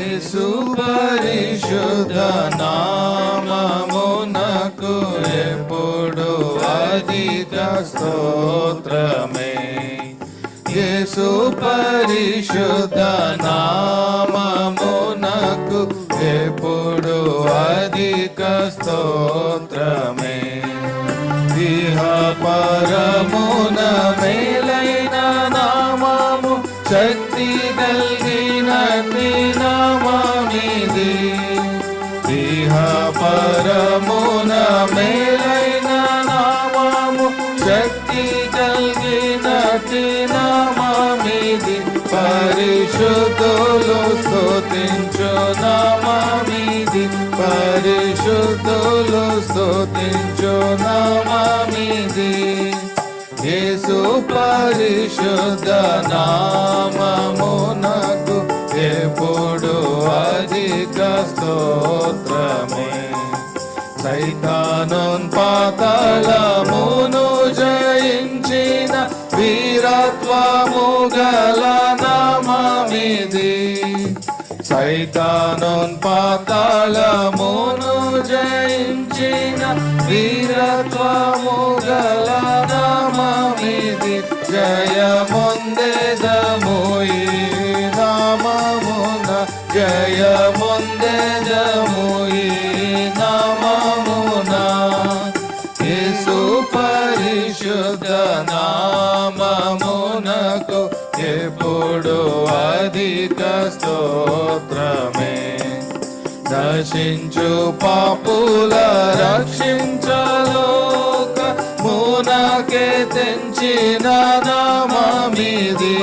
యేసు పరిశుద్ధ నామమునకు ఎప్పుడు అధిక స్తోత్రమే. యేసు పరిశుద్ధ నామమునకు ఎప్పుడు అధిక స్తోత్రమే. ఇహ పరమున మేలైన నామము శక్తి పరిశుద్ధులు స్తుతించు నామమిది పరిశుద్ధులు స్తుతించు నామమిది యేసు పరిశుద్ధ నామమునకు ఎప్పుడు అధిక స్తోత్రమే సైతానున్ పాతలమును జయించిన వీరత్వము గలా నామమిది సైతానున్ పాతాళమును జయించిన వీరత్వము గల నామమిది జయముందెదము ఈ నామమున జయ నాకు ఎప్పుడు అధిక స్తోత్రమే. దశించు పాపుల రక్షించలోక మునకే తెంచిన నామమిది.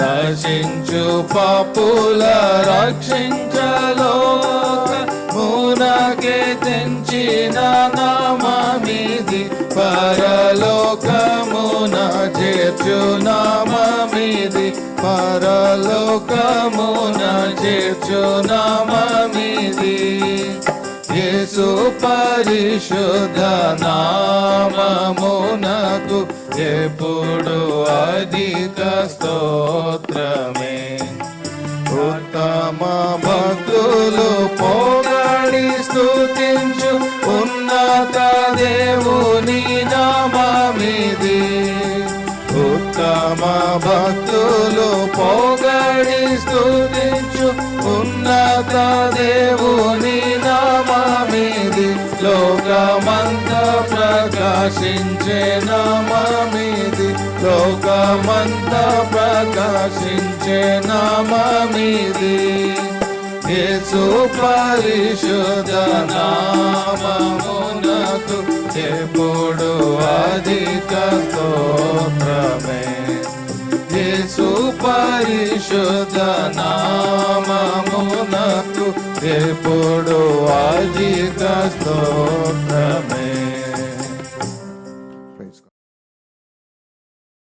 దశించు పాపుల రక్షించలోక మునకే తెంచిన నామమిది. పరలో చేర్చునామమిది పరలోకమున చేర్చునామమిది. యేసు పరిశుద్ధ నామమునకు ఎప్పుడు అధిక స్తోత్రమే. ఉత్తమ భక్తులు పోగడి స్తుతించు భక్తులు పోగడి స్థుతించు ఉన్నత దేవుని నామమిది. లోకమంత ప్రకాశించే నామమిది. లోకమంత ప్రకాశించే నామమిది. యేసు పరిశుద్ధ నామమునకు ఎప్పుడు అధిక స్తోత్రమే. పరిశుద్ధ నామమునకు ఎప్పుడు అధిక స్తోత్ర.